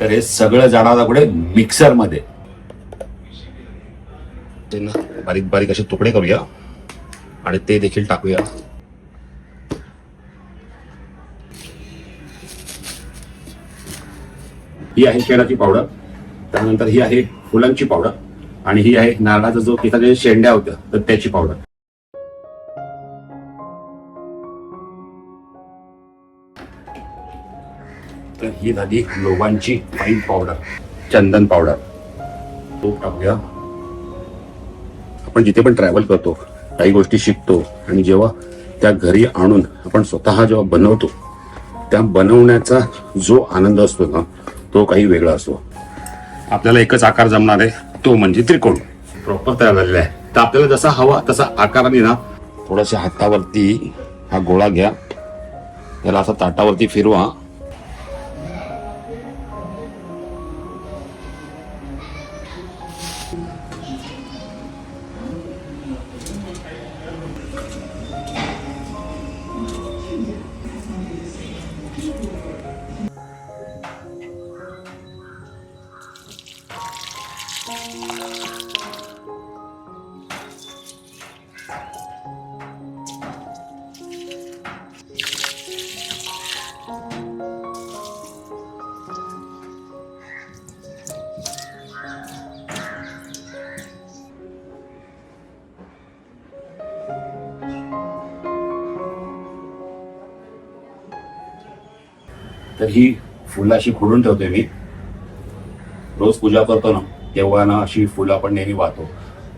तर हे सगळं जाणार पुढे मिक्सर मिक्सरमध्ये. बारीक बारीक असे तुकडे करूया. आणि ते देखील टाकूया. ही आहे शेणाची पावडर. त्यानंतर ही आहे फुलांची पावडर. आणि ही आहे नारळाचा जो तिथं जे शेंड्या होत्या तर त्याची पावडर. ही झाली लोबांची फाईन पावडर चंदन पावडर तो टाकूया. आपण जिथे पण ट्रॅव्हल करतो काही गोष्टी शिकतो आणि जेव्हा त्या घरी आणून आपण स्वतः जेव्हा बनवतो त्या बनवण्याचा जो आनंद असतो ना तो काही वेगळा असतो. आपल्याला एकच आकार जमणार आहे तो म्हणजे त्रिकोण. प्रॉपर तयार झालेला आहे. तर आपल्याला जसा हवा तसा आकाराने ना थोडासा हातावरती हा गोळा घ्या. त्याला असा ताटावरती फिरवा. तर ही फुलं अशी खोडून ठेवते मी. रोज पूजा करतो ना तेव्हा ना अशी फुलं आपण नेहमी वाहतो.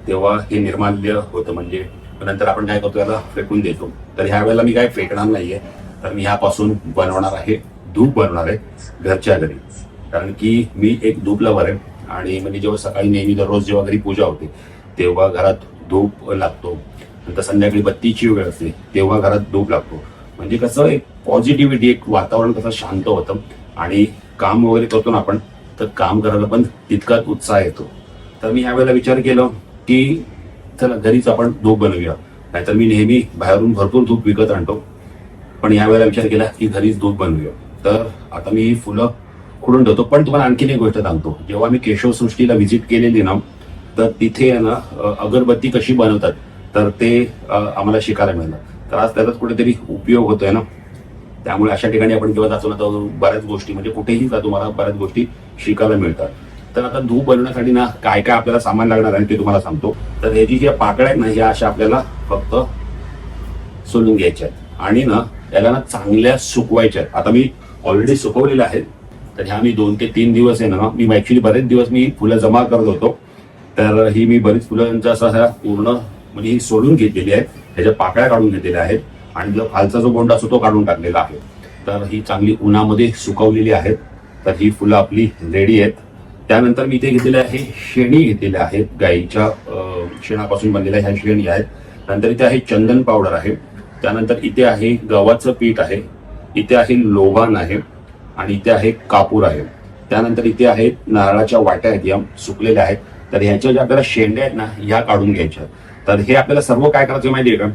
तेव्हा हे निर्माल्य होतं म्हणजे नंतर आपण काय करतो याला फेकून देतो. तर ह्या वेळेला मी काय फेकणार नाहीये. तर मी ह्यापासून बनवणार आहे धूप बनवणार आहे घरच्या घरी. कारण की मी एक धूप लवर आहे आणि म्हणजे जेव्हा सकाळी नेहमी दररोज जेव्हा घरी पूजा होते तेव्हा घरात धूप लागतो. नंतर संध्याकाळी बत्तीची वेळ असते तेव्हा घरात धूप लागतो. म्हणजे कसं एक पॉझिटिव्हिटी एक वातावरण कसं शांत होतं आणि काम वगैरे करतो ना आपण तर काम करायला पण तितकाच उत्साह येतो. तर मी ह्यावेळेला विचार केला की चला घरीच आपण धूप बनवूया. नाहीतर मी नेहमी बाहेरून भरपूर धूप विकत आणतो. पण यावेळेला विचार केला की घरीच धूप बनवूया. तर आता मी फुलं खुडून ठेवतो. पण तुम्हाला आणखीन एक गोष्ट सांगतो. जेव्हा मी केशव सृष्टीला व्हिजिट केलेली ना तर तिथे आहे ना अगरबत्ती कशी बनवतात तर ते आम्हाला शिकायला मिळालं तर आज त्याचाच कुठेतरी उपयोग होतोय ना? त्यामुळे अशा ठिकाणी आपण जेव्हा जातो ना तर बऱ्याच गोष्टी म्हणजे कुठेही जा तुम्हाला बऱ्याच गोष्टी शिकायला मिळतात. तर आता धूप बनवण्यासाठी ना काय काय आपल्याला सामान लागणार आहे ते तुम्हाला सांगतो. तर ह्याची ज्या पाकळ्या आहेत ना ह्या अशा आपल्याला फक्त सोलून घ्यायच्या आहेत. आणि ना याला ना चांगल्या सुकवायच्या आहेत. आता मी ऑलरेडी सुकवलेल्या आहेत. तर ह्या मी दोन ते तीन दिवस आहे ना मी ऍक्च्युली बरेच दिवस मी फुलं जमा करत होतो. तर ही मी बरीच फुलांचा असा ह्या पूर्ण म्हणजे ही सोडून घेतलेली आहे त्याच्या पाकळ्या काढून घेतलेल्या आहेत. आणि जो खालचा जो बोंड असतो तो काढून टाकलेला आहे. तर ही चांगली उन्हामध्ये सुकवलेली आहेत. तर ही फुलं आपली रेडी आहेत. त्यानंतर मी इथे घेतलेले आहे शेणी घेतलेल्या आहेत. गाईच्या शेणापासून बनलेल्या ह्या शेणी आहेत. नंतर इथे आहे चंदन पावडर आहे. त्यानंतर इथे आहे गव्हाचं पीठ आहे. इथे आहे लोबान आहे. आणि इथे आहे कापूर आहे. त्यानंतर इथे आहेत नारळाच्या वाट्या आहेत. या सुकलेल्या आहेत. तर ह्याच्या ज्या आपल्याला शेंड्या आहेत ना ह्या काढून घ्यायच्या. तर हे आपल्याला सर्व काय करायचं माहिती आहे का?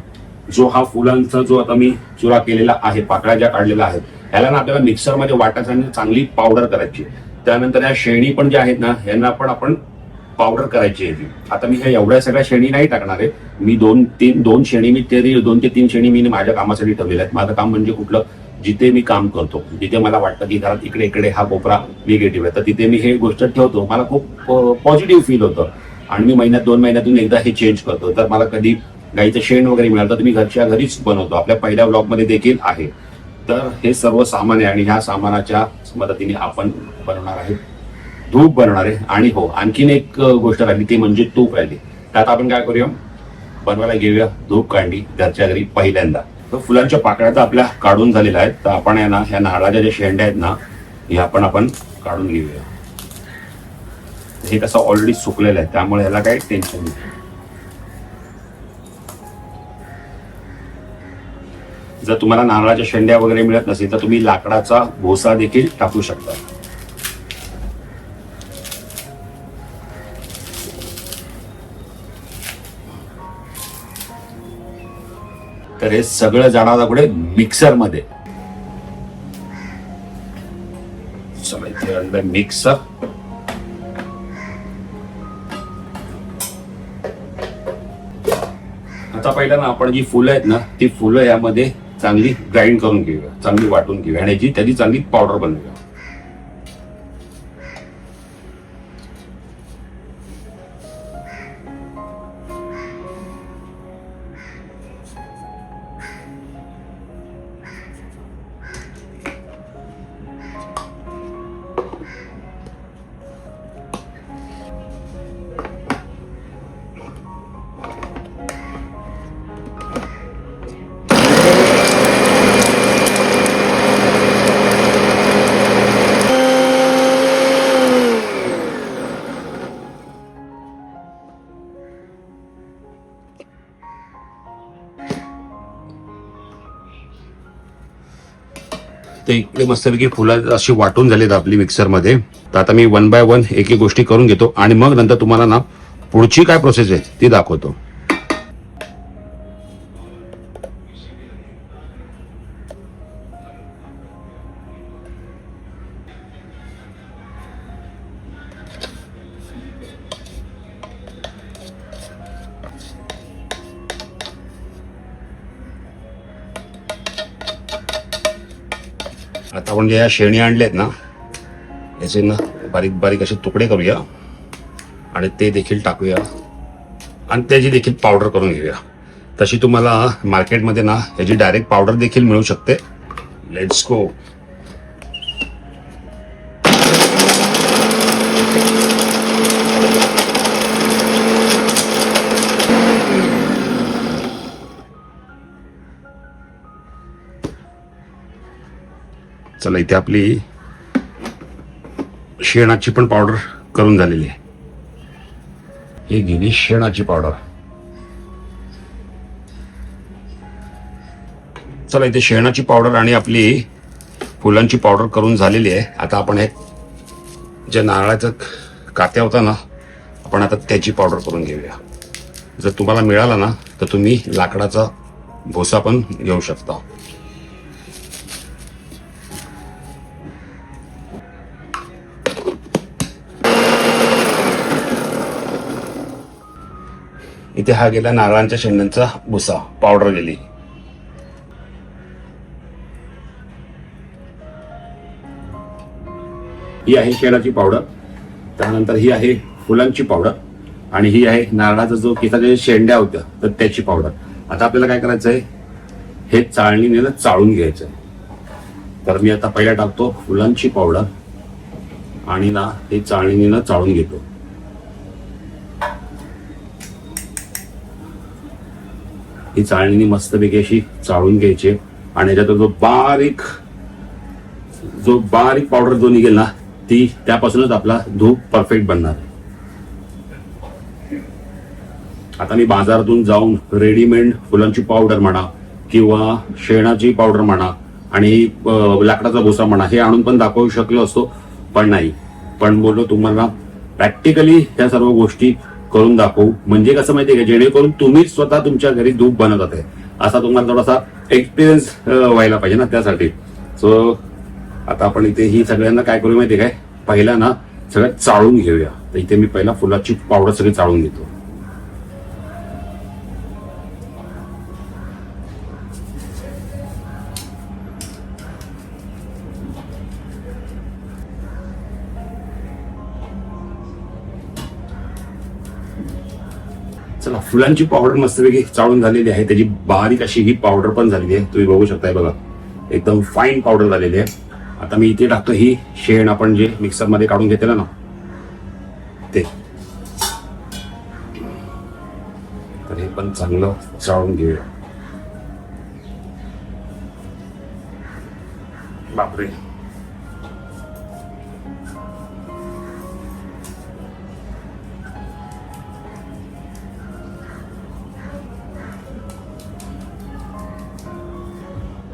जो हा फुलांचा जो आता मी चुरा केलेला आहे पाकळ्या ज्या काढलेल्या आहेत ह्याला ना आपल्याला मिक्सरमध्ये वाटायचं आणि चांगली पावडर करायची. त्यानंतर या शेणी पण ज्या आहेत ना ह्यांना पण आपण पावडर करायची आहे. आता मी ह्या एवढ्या सगळ्या शेणी नाही टाकणार आहे. मी दोन तीन दोन शेणी मी तरी दोन ते तीन शेणी मी माझ्या कामासाठी ठेवलेल्या आहेत. माझं काम म्हणजे कुठलं? जिथे मी काम करतो जिथे मला वाटतं की घरात इकडे इकडे हा कोपरा निगेटिव्ह आहे. तर तिथे मी हे गोष्ट ठेवतो. मला खूप पॉझिटिव्ह फील होतं. आणि मी महिन्यात दोन महिन्यातून एकदा हे चेंज करतो. तर मला कधी गाईचं शेण वगैरे मिळालं तर मी घरच्या घरीच बनवतो. आपल्या पहिल्या ब्लॉगमध्ये देखील आहे. तर हे सर्व सामान आहे आणि ह्या सामानाच्या मदतीने आपण बनवणार आहे. धूप बनवणार आहे. आणि हो आणखीन एक गोष्ट राहिली ती म्हणजे तूप राहिली. त्यात आपण काय करूया? बनवायला घेऊया धूप कांडी घरच्या घरी पहिल्यांदा. तर फुलांच्या पाकळ्या तर आपल्या काढून झालेल्या आहेत. तर आपण या ना ह्या नारळाच्या ज्या शेंड्या आहेत ना ह्या पण आपण काढून घेऊया. हे कसं ऑलरेडी सुकलेलं आहे. त्यामुळे ह्याला काही टेन्शन नाही. जर तुम्हाला नारळाच्या शेंड्या वगैरे मिळत नसेल तर तुम्ही लाकडाचा भोसा देखील टाकू शकता. तर हे सगळं जाणार पुढे मिक्सरमध्ये मिक्सर घरचा पहिल्यांदा आता पहिला ना आपण जी फुलं आहेत ना ती फुलं यामध्ये चांगली ग्राइंड करून घेऊया चांगली वाटून घेऊया. आणि याची त्याची चांगली पावडर बनवूया. आपले मस्तपैकी फुलं अशी वाटून झालीत आपली मिक्सरमध्ये तर आता मी वन बाय वन एक एक गोष्टी करून घेतो. आणि मग नंतर तुम्हाला ना पुढची काय प्रोसेस आहे ती दाखवतो. आपण ज्या शेणी आणल्यात ना याचे ना बारीक बारीक असे तुकडे करूया आणि ते देखील टाकूया. आणि त्याची देखील पावडर करून घेऊया. तशी तुम्हाला मार्केटमध्ये ना याची डायरेक्ट पावडर देखील मिळू शकते. लेट्स गो चला इथे आपली शेणाची पण पावडर करून झालेली आहे. हे गेली शेणाची पावडर चला इथे शेणाची पावडर आणि आपली फुलांची पावडर करून झालेली आहे. आता आपण हे जे नारळाचं कात्या होता ना आपण आता त्याची पावडर करून घेऊया. जर तुम्हाला मिळाला ना तर तुम्ही लाकडाचा भोसा पण घेऊ शकता. इथे हा गेला नारळांच्या शेंड्यांचा भुसा पावडर गेली. ही आहे शेणाची पावडर त्यानंतर ही आहे फुलांची पावडर आणि ही आहे नारळाचा जो केसाच्या शेंड्या होत्या तर त्याची पावडर आता आपल्याला काय करायचं आहे हे चाळणीने चाळून घ्यायचं आहे तर मी आता पहिला टाकतो फुलांची पावडर आणि ना हे चाळणीने चाळून घेतो. ही चाळणीने मस्तपैकी अशी चाळून घ्यायची. आणि याच्यात जो बारीक जो बारीक पावडर जो निघेल ना ती त्यापासूनच आपला धूप परफेक्ट बनणार आता मी बाजारातून जाऊन रेडीमेड फुलांची पावडर म्हणा किंवा शेणाची पावडर म्हणा आणि लाकडाचा भुसा म्हणा हे आणून पण दाखवू शकलो असतो पण नाही. पण बोललो तुम्हाला प्रॅक्टिकली त्या सर्व गोष्टी करून दाखवू. म्हणजे कसं माहितीये का? जेणेकरून तुम्हीच स्वतः तुमच्या घरी धूप बनवत आहे असा तुम्हाला थोडासा एक्सपिरियन्स व्हायला पाहिजे ना त्यासाठी. सो आता आपण इथे ही सगळ्यांना काय करू माहितीये काय? पहिला ना सगळं चाळून घेऊया. तर इथे मी पहिला फुलाची पावडर सगळी चाळून घेतो. फुलांची पावडर मस्तपैकी चाळून झालेली आहे. त्याची बारीक अशी ही पावडर पण झालेली आहे. तुम्ही बघू शकताय बघा. एकदम फाईन पावडर झालेली आहे. आता मी इथे टाकतो ही शेण आपण जे मिक्सरमध्ये काढून घेतलेलं ना. ते. तर हे पण चांगलं चाळून घेऊया. बापरे.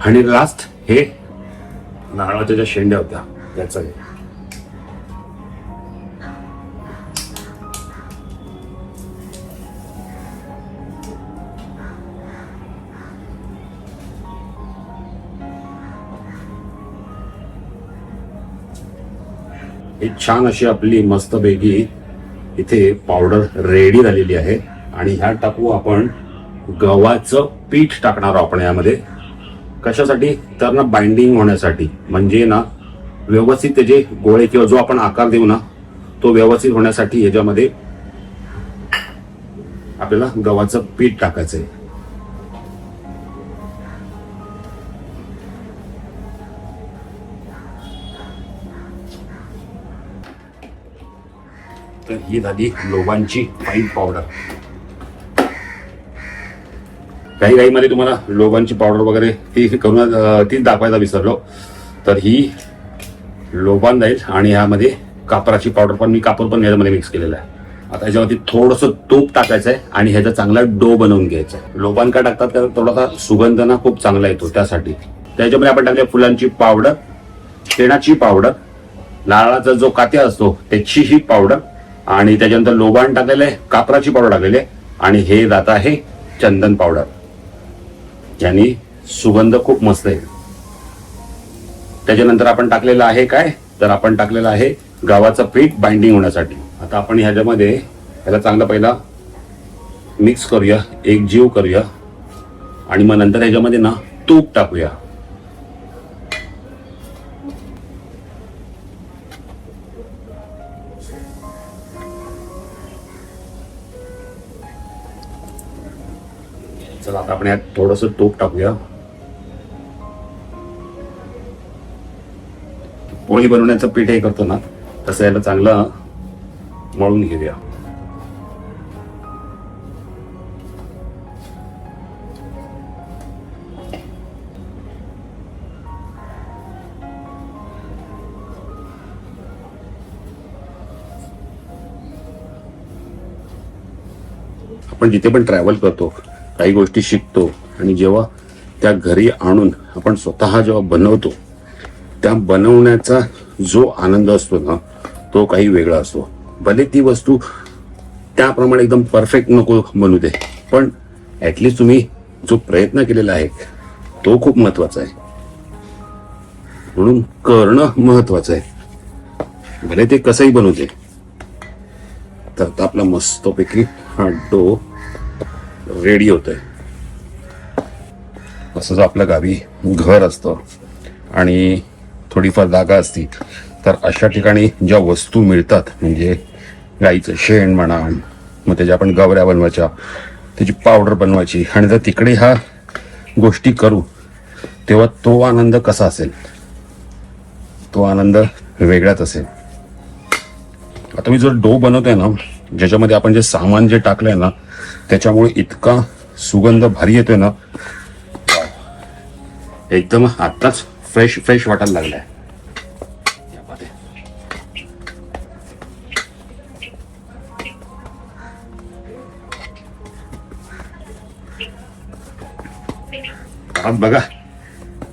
आणि लास्ट हे नारळाच्या ज्या शेंड्या होत्या त्याचं हे. ही छान अशी आपली मस्तपैकी इथे पावडर रेडी झालेली आहे. आणि ह्या टाकू आपण गव्हाचं पीठ टाकणार आहोत आपण यामध्ये. कशासाठी? तर ना बाइंडिंग होण्यासाठी. म्हणजे ना व्यवस्थित त्याचे गोळे किंवा जो आपण आकार देऊ ना तो व्यवस्थित होण्यासाठी याच्यामध्ये आपल्याला गव्हाचं पीठ टाकायचं आहे तर ही झाली लोबांची फाईन पावडर काही गाईमध्ये तुम्हाला लोबांची पावडर वगैरे ती करून तीच दाखवायचा दाखवायला विसरलो. तर ही लोबान जाईल आणि ह्यामध्ये कापराची पावडर पण मी कापूर पण याच्यामध्ये मिक्स केलेला आहे. आता ह्याच्यावरती थोडस तूप टाकायचं आहे आणि ह्याचा चांगला डो बनवून घ्यायचा आहे लोबान का टाकतात तर थोडासा सुगंध ना खूप चांगला येतो त्यासाठी. त्याच्यामध्ये आपण टाकले फुलांची पावडर शेणाची पावडर नारळाचा जो कात्या असतो त्याची ही पावडर आणि त्याच्यानंतर लोबान टाकलेलं आहे कापराची पावडर टाकलेली आहे आणि हे जात आहे चंदन पावडर ज्याने सुगंध खूप मस्त आहे. त्याच्यानंतर आपण टाकलेलं आहे काय? तर आपण टाकलेलं आहे गावाचं पीठ बाइंडिंग होण्यासाठी. आता आपण ह्याच्यामध्ये ह्याला चांगला पहिला मिक्स करूया एक जीव करूया. आणि मग नंतर ह्याच्यामध्ये ना तूप टाकूया. चला आता आपण यात थोडस तूप टाकूया. पोळी बनवण्याचं पीठ हे करतो ना तसं याला चांगलं मळून घेऊया. आपण जिथे पण ट्रॅव्हल करतो काही गोष्टी शिकतो आणि जेव्हा त्या घरी आणून आपण स्वतः जेव्हा बनवतो त्या बनवण्याचा जो आनंद असतो ना तो काही वेगळा असतो. भले ती वस्तू त्याप्रमाणे एकदम परफेक्ट नको बनू दे पण ऍटलिस्ट तुम्ही जो प्रयत्न केलेला आहे तो खूप महत्त्वाचा आहे. म्हणून करणं महत्वाचं आहे. भले ते कसंही बनू दे तर आपला मस्तपैकी हा डो रेडी होतोय. तसंच आपल्या गावी घर असतं. आणि थोडीफार जागा असती तर अशा ठिकाणी ज्या वस्तू मिळतात म्हणजे गाईचं शेण म्हणा मग त्याच्या आपण गवऱ्या बनवायच्या त्याची पावडर बनवायची आणि जर तिकडे ह्या गोष्टी करू तेव्हा तो आनंद कसा असेल? तो आनंद वेगळाच असेल. आता मी जो डो बनवतोय ना ज्याच्यामध्ये आपण जे सामान जे टाकलंय ना त्याच्यामुळे इतका सुगंध भारी येतोय ना. एकदम आत्ताच फ्रेश फ्रेश वाटायला लागलाय. बघा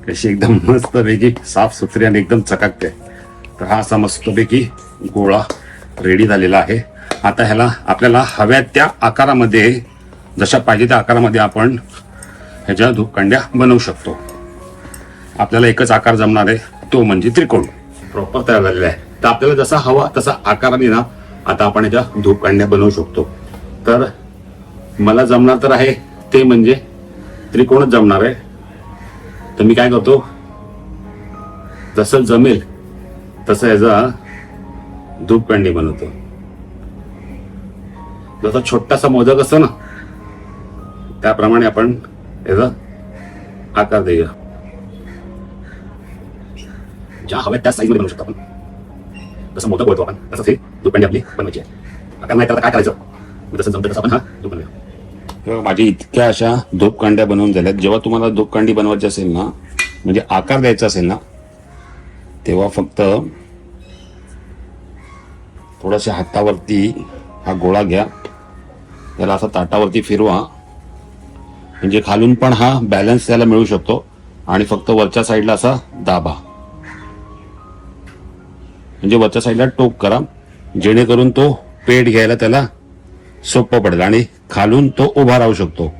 कशी एकदम मस्तपैकी साफ सुथरी आणि एकदम चकाकते. तर हा असा मस्तपैकी गोळा रेडी झालेला आहे. आता ह्याला आपल्याला हव्या त्या आकारामध्ये जशा पाहिजे त्या आकारामध्ये आपण ह्याच्या धूपकांड्या बनवू शकतो. आपल्याला एकच आकार जमणार आहे तो म्हणजे त्रिकोण. प्रॉपर तयार झालेला आहे. तर आपल्याला जसा हवा तसा आकाराने ना आता आपण याच्या धूपकांड्या बनवू शकतो. तर मला जमणार तर आहे ते म्हणजे त्रिकोणच जमणार आहे. तर मी काय करतो जसं जमेल तसं याचा धूपकांडी बनवतो. जसा छोटासा मोदक असतो ना त्याप्रमाणे आपण याचा आकार देऊया. ज्या हव्या त्या साईजमध्ये बनवू शकतो आपण. जसं मोदक बोलतो आपण तसंच हे दुपंडी आपली बनवायची आहे. आकार नाही तर काय करायचं? जसं जमतं तसं आपण हा माझी इतक्या अशा धोपकांड्या बनवून झाल्यात. जेव्हा तुम्हाला धोपकांडी बनवायची असेल ना म्हणजे आकार द्यायचा असेल ना तेव्हा फक्त थोड्याशा हातावरती हा गोळा घ्या. त्याला असा ताटावरती फिरवा. म्हणजे खालून पण हा बॅलन्स त्याला मिळू शकतो. आणि फक्त वरच्या साईडला असा दाबा. म्हणजे वरच्या साईडला टोक करा. जेणेकरून तो पेट घ्यायला त्याला सोपं पडेल आणि खालून तो उभा राहू शकतो.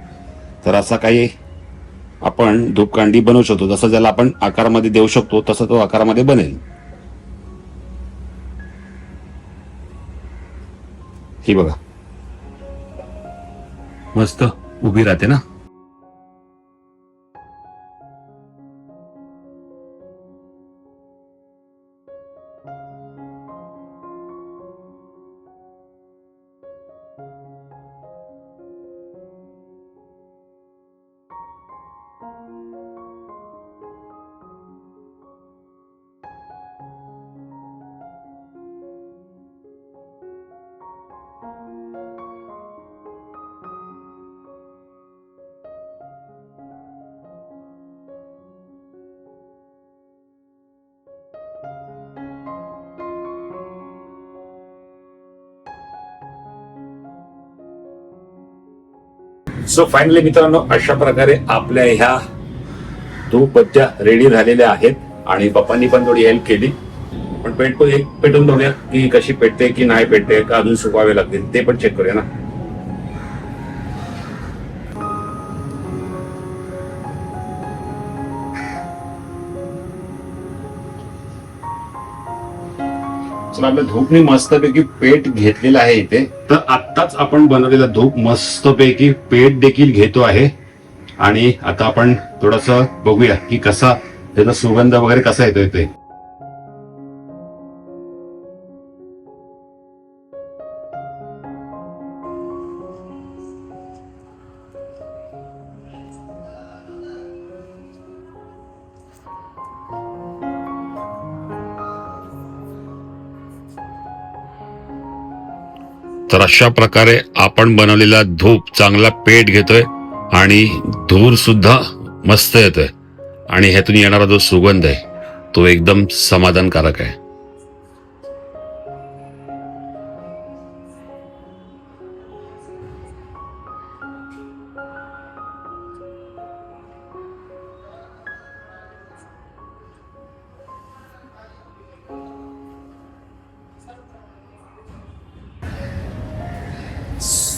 तर असा काही आपण धूपकांडी बनवू शकतो. जसं ज्याला आपण आकारामध्ये देऊ शकतो तसं तो आकारामध्ये बनेल. ही बघा. मस्त उभी राहते ना? सो फायनली मित्रांनो अशा प्रकारे आपल्या ह्या धूपबत्त्या रेडी झालेल्या आहेत आणि पप्पांनी पण थोडी हेल्प केली. पण पेट एक पेटून बघूया की कशी पेटते की नाही पेटते का अजून सुकवावे लागतील ते पण चेक करूया ना. चला आपल्या धूपने मस्तपैकी पेट घेतलेलं आहे इथे. तर आत्ताच आपण बनवलेला धूप मस्तपैकी पेट देखील घेतो आहे. आणि आता आपण थोडस बघूया की कसा त्याचा सुगंध वगैरे कसा येतोय ते. तर अशा प्रकारे आपण बनवलेला धूप चांगला पेट घेतोय आणि धूर सुद्धा मस्त येतोय. आणि ह्यातून येणारा जो सुगंध आहे तो एकदम समाधानकारक आहे.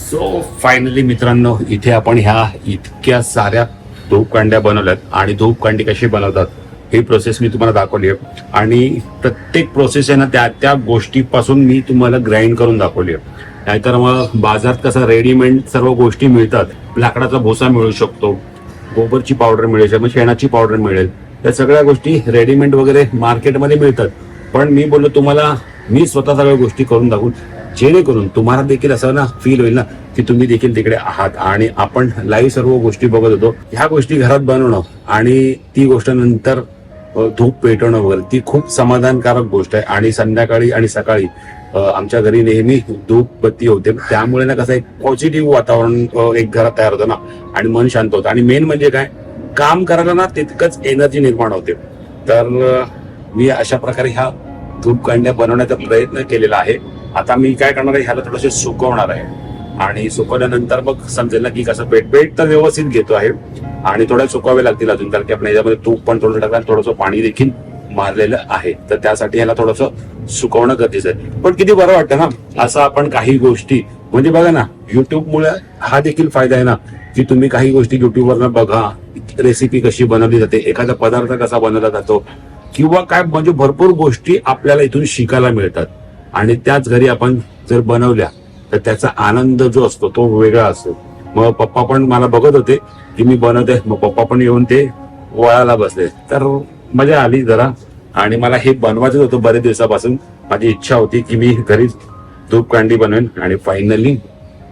सो फायनली मित्रांनो इथे आपण ह्या इतक्या साऱ्या धूपकांड्या बनवल्यात. आणि धूपकांडी कशी बनवतात ही प्रोसेस मी तुम्हाला दाखवली आहे. आणि प्रत्येक प्रोसेस आहे ना त्या त्या गोष्टीपासून मी तुम्हाला ग्राइंड करून दाखवली आहे. नाहीतर मग बाजारात कसं रेडीमेड सर्व गोष्टी मिळतात. लाकडाचा भोसा मिळू शकतो गोबरची पावडर मिळेल मग शेणाची पावडर मिळेल. या सगळ्या गोष्टी रेडीमेड वगैरे मार्केटमध्ये मिळतात. पण मी बोललो तुम्हाला मी स्वतः सगळ्या गोष्टी करून दाखवून जेणेकरून तुम्हाला देखील असं ना फील होईल ना की तुम्ही देखील तिकडे आहात. आणि आपण लाईव्ह सर्व गोष्टी बघत होतो. ह्या गोष्टी घरात बनवणं आणि ती गोष्ट नंतर धूप पेटवणं वगैरे ती खूप समाधानकारक गोष्ट आहे. आणि संध्याकाळी आणि सकाळी आमच्या घरी नेहमी धूप बत्ती होते. त्यामुळे ना कसं एक पॉझिटिव्ह वातावरण एक घरात तयार होतं ना. आणि मन शांत होतं. आणि मेन म्हणजे काय काम करायला ना तितकंच एनर्जी निर्माण होते. तर मी अशा प्रकारे ह्या धूप कांड्या बनवण्याचा प्रयत्न केलेला आहे. आता मी काय करणार आहे ह्याला थोडंसं सुकवणार आहे. आणि सुकवल्यानंतर मग समजेल ना की कसं पेट पेट तर व्यवस्थित घेतो आहे. आणि थोड्या सुकावे लागतील अजून कारण की आपण याच्यामध्ये तूप पण थोडं टाकलं थोडंसं पाणी देखील मारलेलं आहे. तर त्यासाठी ह्याला थोडंसं सुकवणं गरजेचं आहे. पण किती बरं वाटतं ना असं आपण काही गोष्टी म्हणजे बघा ना युट्यूबमुळे हा देखील फायदा आहे ना की तुम्ही काही गोष्टी युट्यूबवर बघा रेसिपी कशी बनवली जाते एखादा पदार्थ कसा बनवला जातो किंवा काय म्हणजे भरपूर गोष्टी आपल्याला इथून शिकायला मिळतात. आणि त्याच घरी आपण जर बनवल्या तर त्याचा आनंद जो असतो तो वेगळा असतो. मग पप्पा पण मला बघत होते की मी बनवते. मग पप्पा पण येऊन ते वळाला बसले. तर मजा आली जरा. आणि मला हे बनवायचं होतं बरेच दिवसापासून. माझी इच्छा होती की मी घरीच धूप कांडी बनवेन आणि फायनली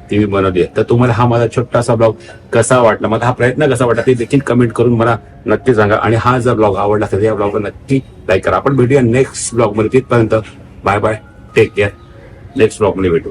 ती मी बनवली. आहे तर तुम्हाला हा माझा छोटासा ब्लॉग कसा वाटला? मला हा प्रयत्न कसा वाटला ते देखील कमेंट करून मला नक्की सांगा. आणि हा जर ब्लॉग आवडला तर या ब्लॉगला नक्की लाईक करा. आपण भेटूया नेक्स्ट ब्लॉगमध्ये तिथपर्यंत bye bye take care next ब्लॉगमध्ये भेटू